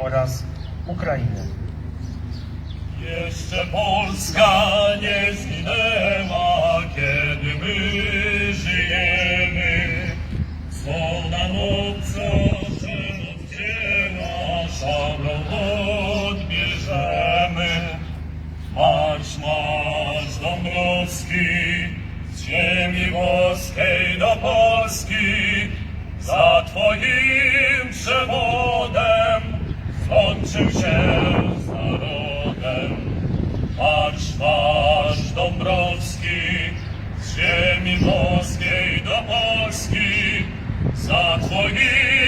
oraz Ukrainy. Jeszcze Polska nie zginęła, kiedy my żyjemy. Co nam obco, że oddziela, szablą odbierzemy. Marsz, marsz Dąbrowski, z ziemi włoskiej do Polski, za Twoim przewodem złączył się z narodem. Marsz, marsz Dąbrowski, z ziemi włoskiej do Polski, za Twoim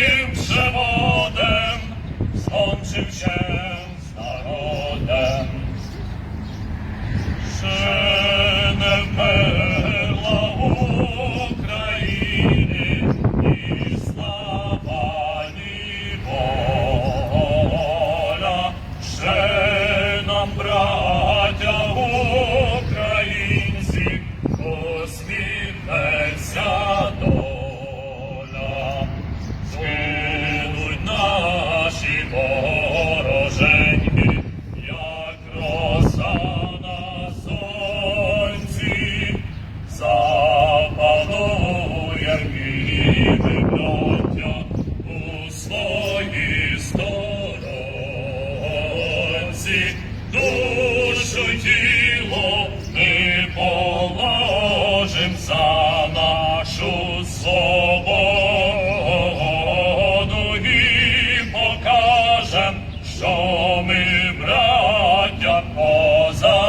Ramazan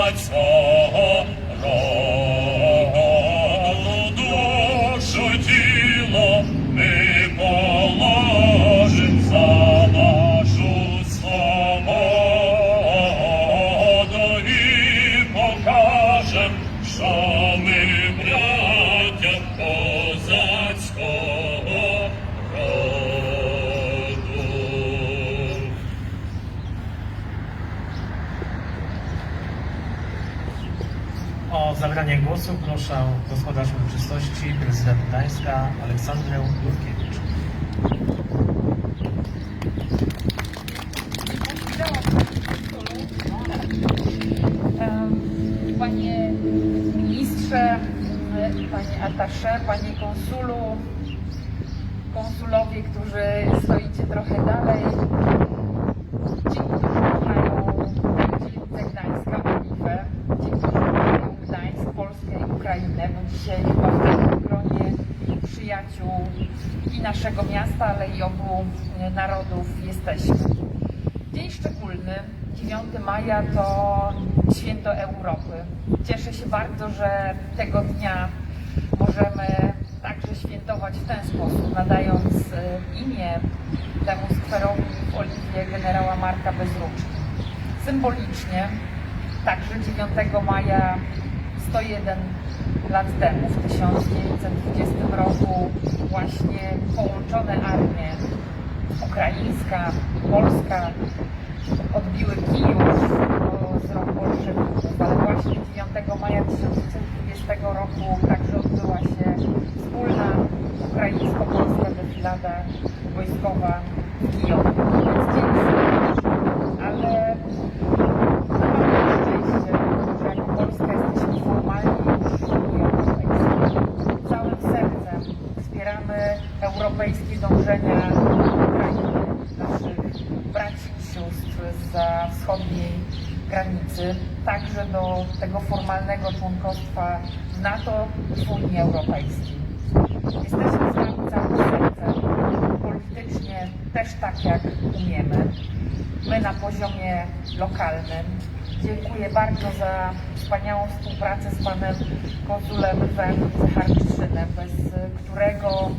prezydent Gdańska Aleksandrę Jurkiewicz. Panie ministrze, panie atasze, panie konsulu, konsulowie, którzy stoicie trochę dalej, ci, którzy kochają dzielnicę Gdańska, Oliwę, ci, którzy kochają Gdańsk, Polskę i Ukrainę, bo dzisiaj chyba w tym gronie przyjaciół i naszego miasta, ale i obu e, narodów jesteśmy. Dzień szczególny, 9 maja to święto Europy. Cieszę się bardzo, że tego dnia możemy także świętować w ten sposób, nadając e, imię temu skwerowi w Oliwie generała Marka Bezruczki. Symbolicznie, także 9 maja 101 lat temu, w 1920 roku, właśnie połączone armie ukraińska, polska odbiły Kijów z rąk bolszewików, ale właśnie 9 maja 1920 roku także odbyła się wspólna ukraińsko-polska defilada wojskowa w Kijowie. Więc dzień symboliczny, ale mamy szczęście, że jako Polska jesteśmy formalnie już w Unii Europejskiej. Całym sercem wspieramy europejskie dążenia Ukrainy, naszych braci i sióstr za wschodniej granicy, także do tego formalnego członkostwa w NATO w Unii Europejskiej. Jesteśmy z Wami całym sercem, politycznie też tak jak umiemy. My na poziomie lokalnym. Dziękuję bardzo za wspaniałą współpracę z panem konsulem Lwem Zacharczynem, bez którego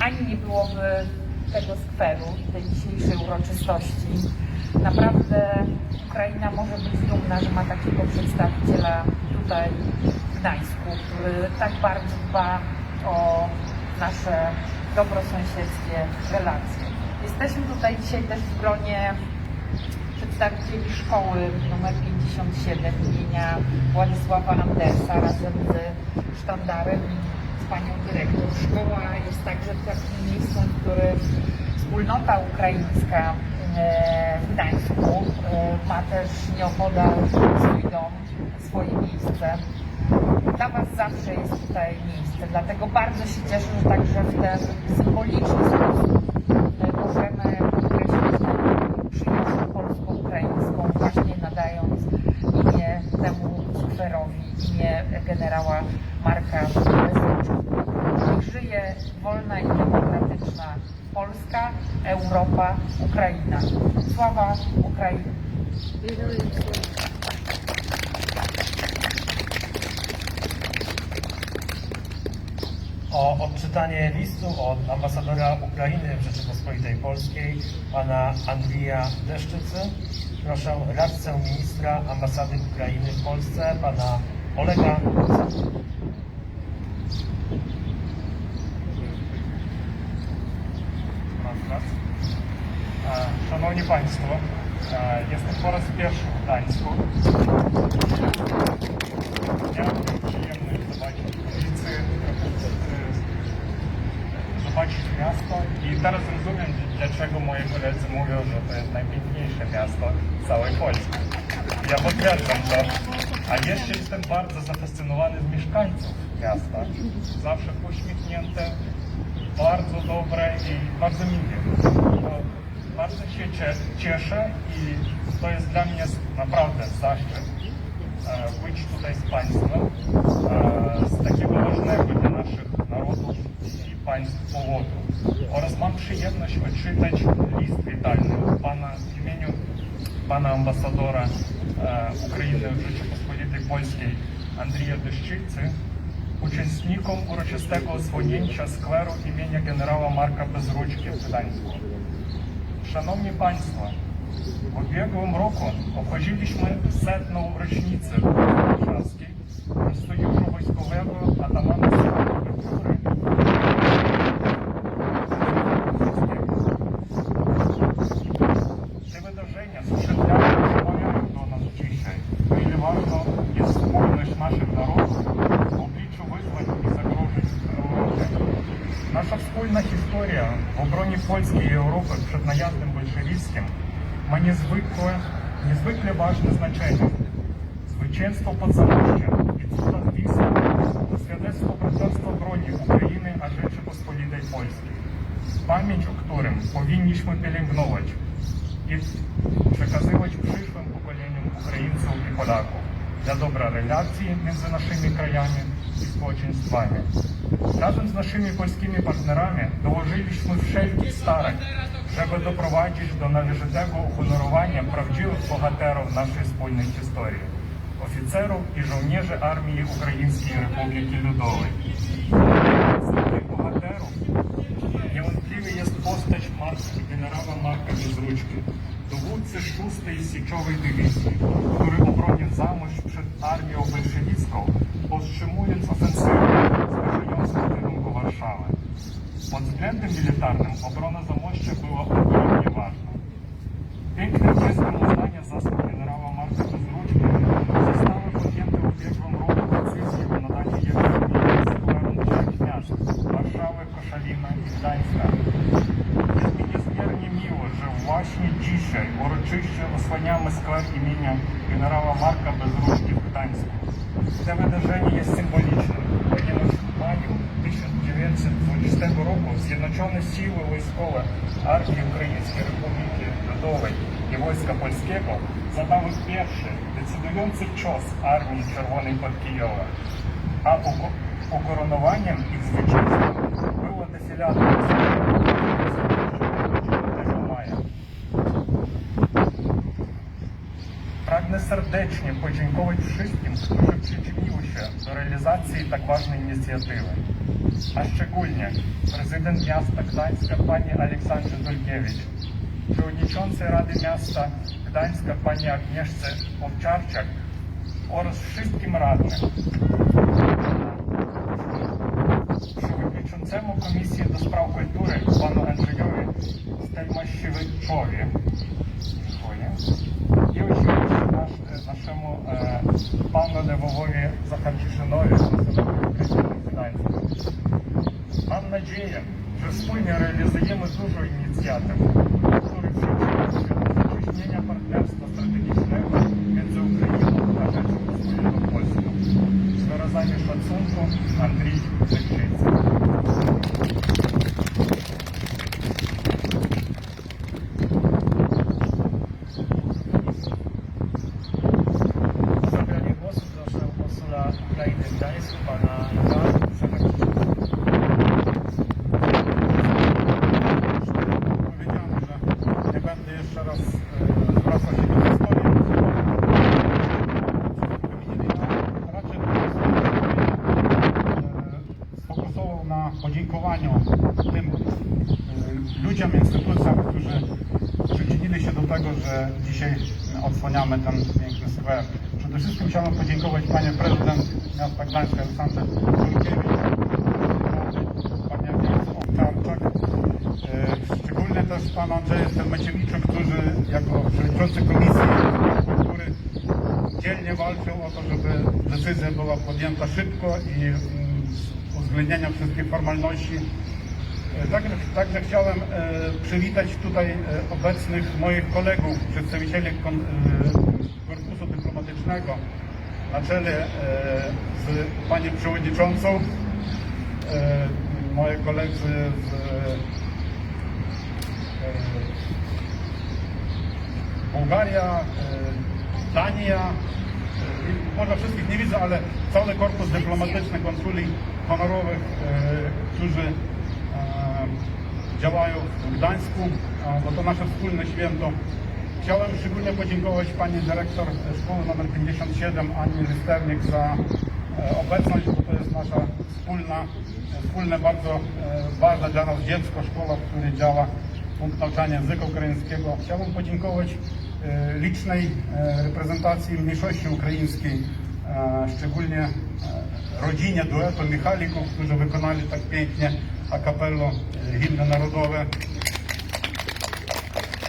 ani nie byłoby tego skweru, tej dzisiejszej uroczystości. Naprawdę Ukraina może być dumna, że ma takiego przedstawiciela tutaj w Gdańsku, który tak bardzo dba o nasze dobrosąsiedzkie relacje. Jesteśmy tutaj dzisiaj też w gronie przedstawicieli szkoły nr 57 imienia Władysława Andersa razem z sztandarem i z panią dyrektor. Szkoła jest także takim miejscem, w którym wspólnota ukraińska w Gdańsku e, ma też nieopodal swój dom, swoje miejsce. Dla Was zawsze jest tutaj miejsce, dlatego bardzo się cieszę, że także w ten symboliczny sposób e, możemy podkreślić tę przyjaźń polsko-ukraińską, właśnie nadając imię temu skwerowi, imię generała Marka Bezruczka. Niech żyje wolna i demokratyczna Polska, Europa, Ukraina. Sława Ukrainie! O odczytanie listu od ambasadora Ukrainy w Rzeczypospolitej Polskiej, pana Andrija Deszczycy. Proszę radcę ministra ambasady Ukrainy w Polsce, pana Olega Kuca. Raz, raz. Szanowni Państwo, e, jestem po raz pierwszy w Gdańsku. Miałem przyjemność zobaczyć ulicy, e, zobaczyć miasto i teraz rozumiem, dlaczego moi koledzy mówią, że to jest najpiękniejsze miasto całej Polski. Ja potwierdzam to. A jeszcze jestem bardzo zafascynowany z mieszkańców miasta. Zawsze uśmiechnięte, bardzo dobre i bardzo miłe. To bardzo się cie- cieszę i to jest dla mnie naprawdę zaszczyt e, być tutaj z Państwem e, z takiego ważnego dla naszych narodów i państw powodu. Oraz mam przyjemność odczytać list witalny pana w imieniu pana ambasadora e, Ukrainy w Rzeczypospolitej Polskiej Andrija Deszczycy uczestnikom uroczystego osłonięcia skweru imienia generała Marka Bezruczki w Gdańsku. Шановні панство, в ubiegłym roku obchodziliśmy setną rocznicę Warszawskiej Союзу Військового Атамана Сергія Петлюри. Ma niezwykłe, niezwykle ważne znaczenie. Zwycięstwo pod Zamościem i cuda Wisły to świadectwo braterstwa broni Ukrainy a Rzeczypospolitej Polskiej. Pamięć o którym powinniśmy pielęgnować i przekazywać przyszłym pokoleniom Ukraińców i Polaków dla dobra relacji między naszymi krajami i społeczeństwami. Razem z naszymi polskimi partnerami dołożyliśmy wszelkich starań, żeby doprowadzić do należytego uhonorowania prawdziwych bohaterów naszej wspólnej historii, oficerów i żołnierzy Armii Ukraińskiej Republiki Ludowej. Z takich bohaterów Niewątpliwie jest postać marki, generała Marka Bezruczki, dowódcy 6 Sieczowej Dywizji, który obronił Zamość przed armią bolszewicką, powstrzymując ofensywę zbliżającą Под скрендом мілітарним оборона замоща була у варто. Ukoronowaniem ich zwycięstwa była defilada 9 maja. Pragnę serdecznie podziękować wszystkim, którzy przyczyniły się do realizacji tak ważnej inicjatywy, a szczególnie prezydent miasta Gdańska pani Aleksandrze Dulkiewicz, przewodniczący Rady Miasta Gdańska pani Agnieszce Owczarczak oraz wszystkim radnym. Mam nadzieję, że wspólnie realizujemy dużo inicjatyw, które przyczynią się do zacieśnienia partnerstwa strategicznego między Ukrainą a Rzecząpospolitą Polską. Z wyrazami szacunku Andrzej Leszczyński. O zabranie głosu proszę konsula Ukrainy w Gdańsku, pana Lwa Zacharzycza. Powiedziano, że nie będę jeszcze raz e, zwracał się do historii. Raczej e, sfokusował na podziękowaniu tym e, ludziom, instytucjom, którzy przyczynili się do tego, że dzisiaj odsłaniamy ten piękny skwer. Przede wszystkim chciałbym podziękować panie prezydent miasta Gdańska Aleksandrze Jurkiewicz, panie E, Szczególnie też pan Andrzej Stelmaciewiczu, który jako przewodniczący komisji kultury dzielnie walczył o to, żeby decyzja była podjęta szybko i z uwzględnieniem wszystkich formalności. E, Także, także chciałem e, przywitać tutaj e, obecnych moich kolegów, przedstawicieli korpusu dyplomatycznego na czele z panią przewodniczącą, moje koledzy z Bułgaria, Dania, może wszystkich nie widzę, ale cały korpus dyplomatyczny konsuli honorowych, e, którzy e, działają w Gdańsku, bo to nasze wspólne święto. Chciałem szczególnie podziękować pani dyrektor szkoły nr 57 Ani Listernik za e, obecność, bo to jest nasza wspólna, wspólne bardzo ważne dla nas dziecko, szkoła, w której działa punkt nauczania języka ukraińskiego. Chciałbym podziękować licznej e, reprezentacji mniejszości ukraińskiej, e, szczególnie e, rodzinie duetu Michalików, którzy wykonali tak pięknie a capello e, himny narodowe.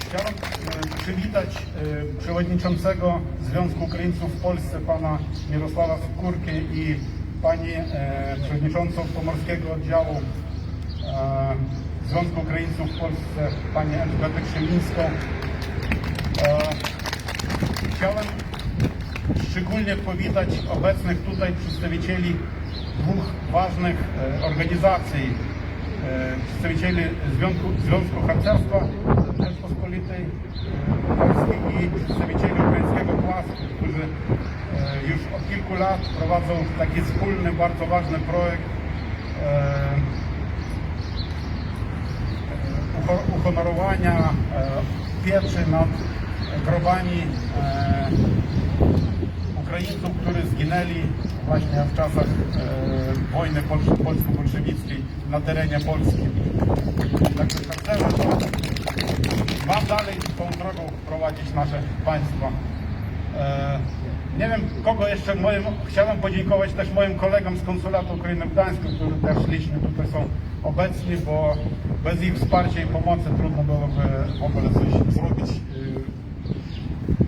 Chciałem e, przywitać e, przewodniczącego Związku Ukraińców w Polsce, pana Mirosława Skórkę i pani e, przewodniczącą Pomorskiego Oddziału e, Związku Ukraińców w Polsce, pani Elżbietę Krzemińską. Chciałem szczególnie powitać obecnych tutaj przedstawicieli dwóch ważnych e, organizacji, e, przedstawicieli Związku, Związku Harcerstwa Rzeczpospolitej e, Polskiej i przedstawicieli ukraińskiego Płasku, którzy już od kilku lat prowadzą taki wspólny, bardzo ważny projekt uho- uhonorowania pieczy nad grobami e, Ukraińców, którzy zginęli właśnie w czasach e, wojny polsko-bolszewickiej na terenie Polski. Także chcemy Wam dalej tą drogą prowadzić nasze państwo. E, nie wiem, kogo jeszcze moim, chciałem podziękować też moim kolegom z konsulatu Ukrainy w Gdańsku, którzy też licznie tutaj są obecni, bo bez ich wsparcia i pomocy trudno byłoby w ogóle coś zrobić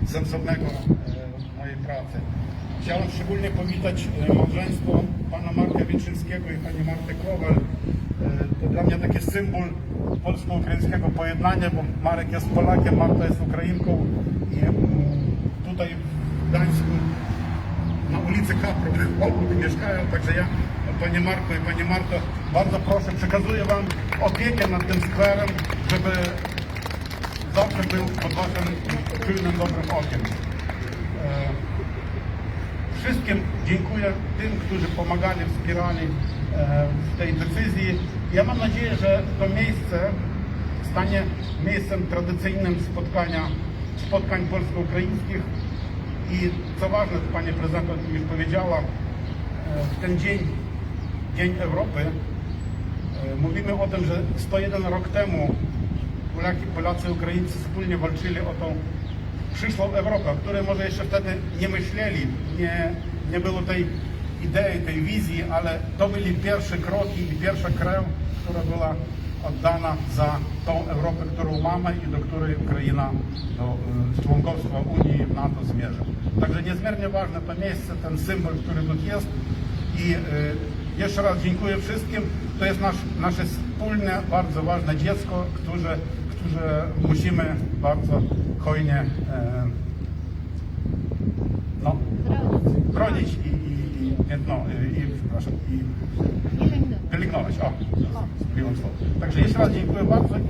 sensownego e, mojej pracy. Chciałem szczególnie powitać e, małżeństwo pana Marka Wieczyńskiego i pani Marty Kowal. E, To dla mnie taki symbol polsko-ukraińskiego pojednania, bo Marek jest Polakiem, Marta jest Ukrainką i mm, tutaj w Gdańsku na ulicy Kaprów obok mieszkają, także ja, Panie Marko i Pani Marto, bardzo proszę, przekazuję Wam opiekę nad tym skwerem, żeby zawsze był pod Waszym czujnym, dobrym okiem. E, Wszystkim dziękuję tym, którzy pomagali, wspierali e, w tej decyzji. Ja mam nadzieję, że to miejsce stanie miejscem tradycyjnym spotkania, spotkań polsko-ukraińskich i co ważne, Pani Prezydent już powiedziała, e, w ten dzień, Dzień Europy, mówimy o tym, że 101 rok temu Polaki, Polacy Ukraińcy wspólnie walczyli o tą przyszłą Europę, o której może jeszcze wtedy nie myśleli, nie, nie było tej idei, tej wizji, ale to byli pierwsze kroki i pierwsza krew, która była oddana za tą Europę, którą mamy i do której Ukraina do y, członkostwa Unii w NATO zmierza. Także niezmiernie ważne to miejsce, ten symbol, który tu jest i y, jeszcze raz dziękuję wszystkim. to jest nasz, nasze wspólne, bardzo ważne dziecko, które, które musimy bardzo hojnie e, no, bronić i, i, i, no, i, przepraszam, i pielęgnować. O, zgubiłem słowo. Także jeszcze raz dziękuję bardzo i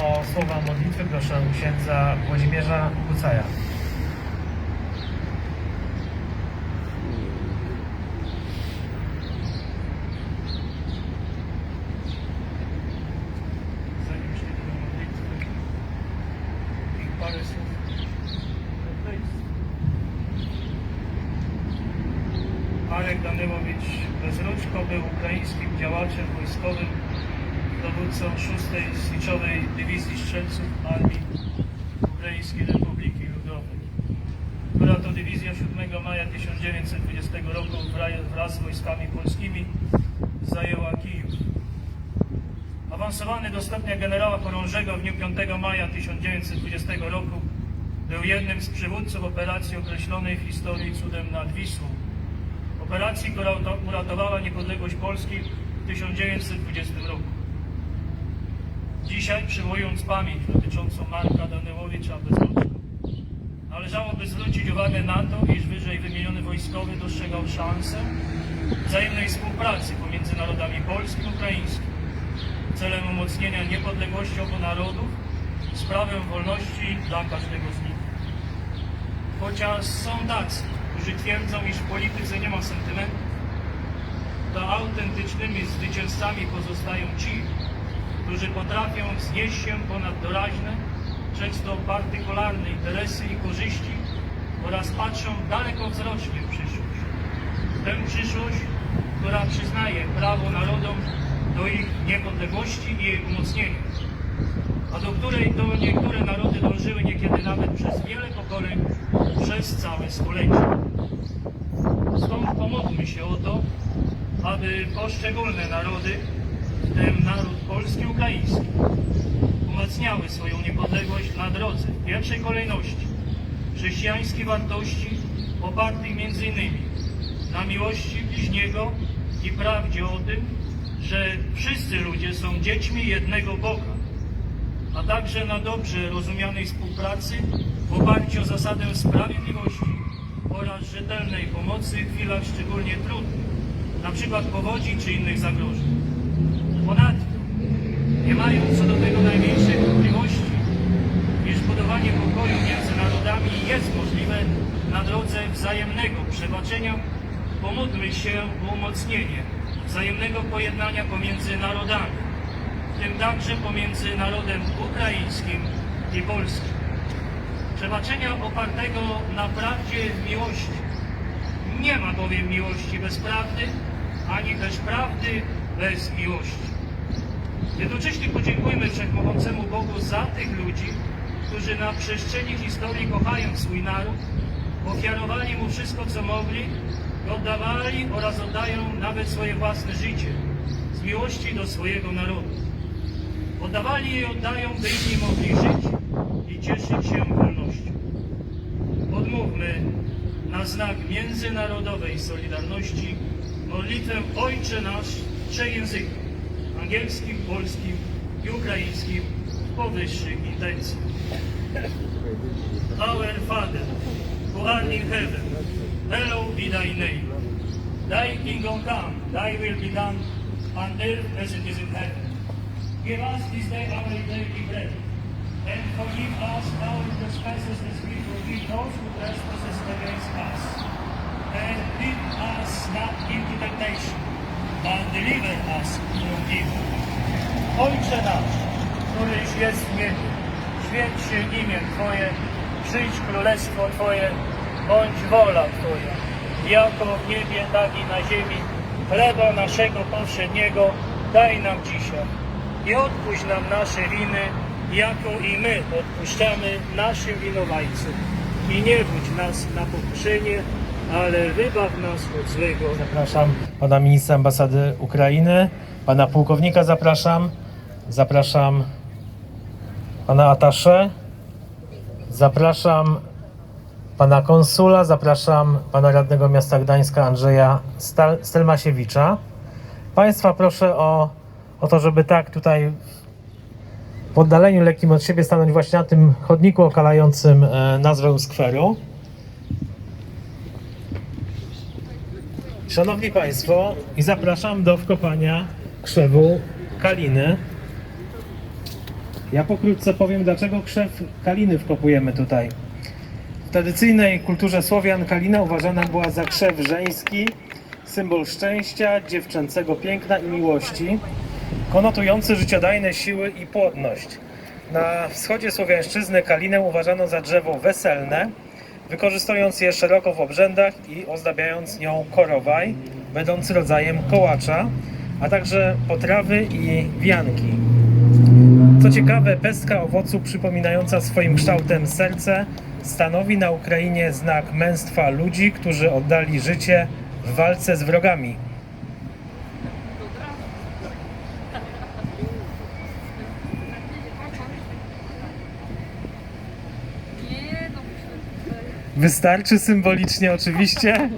O słowa modlitwy proszę księdza Włodzimierza Kucaja. Marek Danylowicz Bezruczko był ukraińskim działaczem wojskowym, dowódcą 6 Sliczowej Dywizji Strzelców Armii Ukraińskiej Republiki Ludowej, która to dywizja 7 maja 1920 roku wra- wraz z wojskami polskimi zajęła Kijów. Awansowany do stopnia generała chorążego w dniu 5 maja 1920 roku był jednym z przywódców operacji określonej w historii cudem nad Wisłą. Operacji, która uratowała niepodległość Polski w 1920 roku. Dzisiaj, przywołując pamięć dotyczącą Marka Danylowicza Bezruczka, należałoby zwrócić uwagę na to, iż wyżej wymieniony wojskowy dostrzegał szansę wzajemnej współpracy pomiędzy narodami polskim i ukraińskim celem umocnienia niepodległości obu narodów z prawem wolności dla każdego z nich. Chociaż są tacy, którzy twierdzą, iż w polityce nie ma sentymentu, to autentycznymi zwycięzcami pozostają ci, którzy potrafią wznieść się ponad doraźne, często partykularne interesy i korzyści oraz patrzą dalekowzrocznie w przyszłość. Tę przyszłość, która przyznaje prawo narodom do ich niepodległości i jej umocnienia, a do której to niektóre narody dążyły niekiedy nawet przez wiele pokoleń, przez całe stulecia. Stąd pomódlmy się o to, aby poszczególne narody, w tym naród polski i ukraiński, umacniały swoją niepodległość na drodze, w pierwszej kolejności, chrześcijańskich wartości opartych innymi na miłości bliźniego i prawdzie o tym, że wszyscy ludzie są dziećmi jednego Boga, a także na dobrze rozumianej współpracy w oparciu o zasadę sprawiedliwości oraz rzetelnej pomocy w chwilach szczególnie trudnych, przykład powodzi czy innych zagrożeń. Ponadto, nie mają co do tego najmniejszych wątpliwości, iż budowanie pokoju między narodami jest możliwe na drodze wzajemnego przebaczenia, pomódlmy się o umocnienie wzajemnego pojednania pomiędzy narodami, w tym także pomiędzy narodem ukraińskim i polskim. Przebaczenia opartego na prawdzie w miłości. Nie ma bowiem miłości bez prawdy, ani też prawdy bez miłości. Jednocześnie podziękujmy Wszechmogącemu Bogu za tych ludzi, którzy na przestrzeni historii kochają swój naród, ofiarowali Mu wszystko, co mogli, oddawali oraz oddają nawet swoje własne życie z miłości do swojego narodu. Oddawali i oddają, by inni mogli żyć cieszyć się wolnością. Odmówmy na znak międzynarodowej solidarności modlitwę Ojcze Nasz w trzech językach angielskim, polskim i ukraińskim w powyższych intencjach. Our Father, who art in heaven, hallowed be thy name. Thy kingdom come, thy will be done on earth as it is in heaven. Give us this day our daily bread, and forgive us our trespasses as we forgive those who trespass against us. And lead us not into temptation, but deliver us from evil. Ojcze nasz, któryś jest w niebie, święć się imię Twoje, przyjdź królestwo Twoje, bądź wola Twoja, jako w niebie, tak i na ziemi. Chleba naszego powszedniego daj nam dzisiaj i odpuść nam nasze winy, jako i my odpuszczamy naszym winowajcom. I nie budź nas na pokuszenie, ale wybaw nas od złego. Zapraszam pana ministra ambasady Ukrainy, pana pułkownika zapraszam, zapraszam pana atasze, zapraszam pana konsula, zapraszam pana radnego miasta Gdańska Andrzeja Stelmasiewicza. Państwa proszę o, o to, żeby tak tutaj w oddaleniu lekkim od siebie stanąć właśnie na tym chodniku okalającym e, nazwę skweru. Szanowni Państwo, i zapraszam do wkopania krzewu kaliny. Ja pokrótce powiem, dlaczego krzew kaliny wkopujemy tutaj. W tradycyjnej kulturze Słowian kalina uważana była za krzew żeński, symbol szczęścia, dziewczęcego piękna i miłości, konotujący życiodajne siły i płodność. Na wschodzie Słowiańszczyzny kalinę uważano za drzewo weselne, wykorzystując je szeroko w obrzędach i ozdabiając nią korowaj, będący rodzajem kołacza, a także potrawy i wianki. Co ciekawe, pestka owocu przypominająca swoim kształtem serce stanowi na Ukrainie znak męstwa ludzi, którzy oddali życie w walce z wrogami. Wystarczy symbolicznie oczywiście.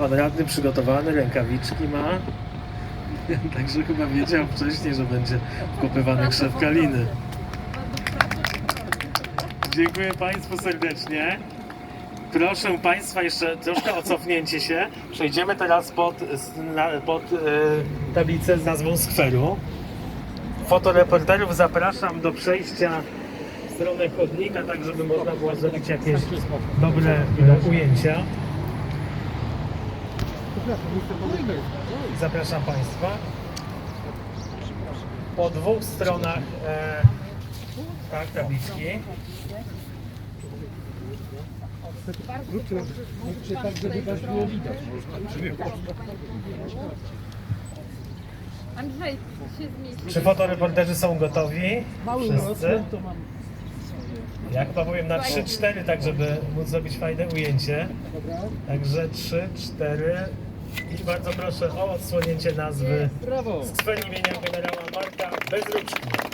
Pan radny przygotowany, rękawiczki ma. Także chyba wiedział wcześniej, że będzie wkopywany krzew kaliny. Dziękuję Państwu serdecznie. Proszę Państwa jeszcze troszkę o cofnięcie się. Przejdziemy teraz pod, pod e, tablicę z nazwą skweru. Fotoreporterów zapraszam do przejścia w stronę chodnika, tak żeby można było zrobić jakieś dobre e, ujęcia. Zapraszam Państwa. Po dwóch stronach e, tak, tabliczki. Andrzej, się zmieści. Czy fotoreporterzy są gotowi? Wszyscy? Ja chyba powiem na 3-4, tak żeby móc zrobić fajne ujęcie. Także 3, 4 i bardzo proszę o odsłonięcie nazwy z imienia generała Marka Bezruczki.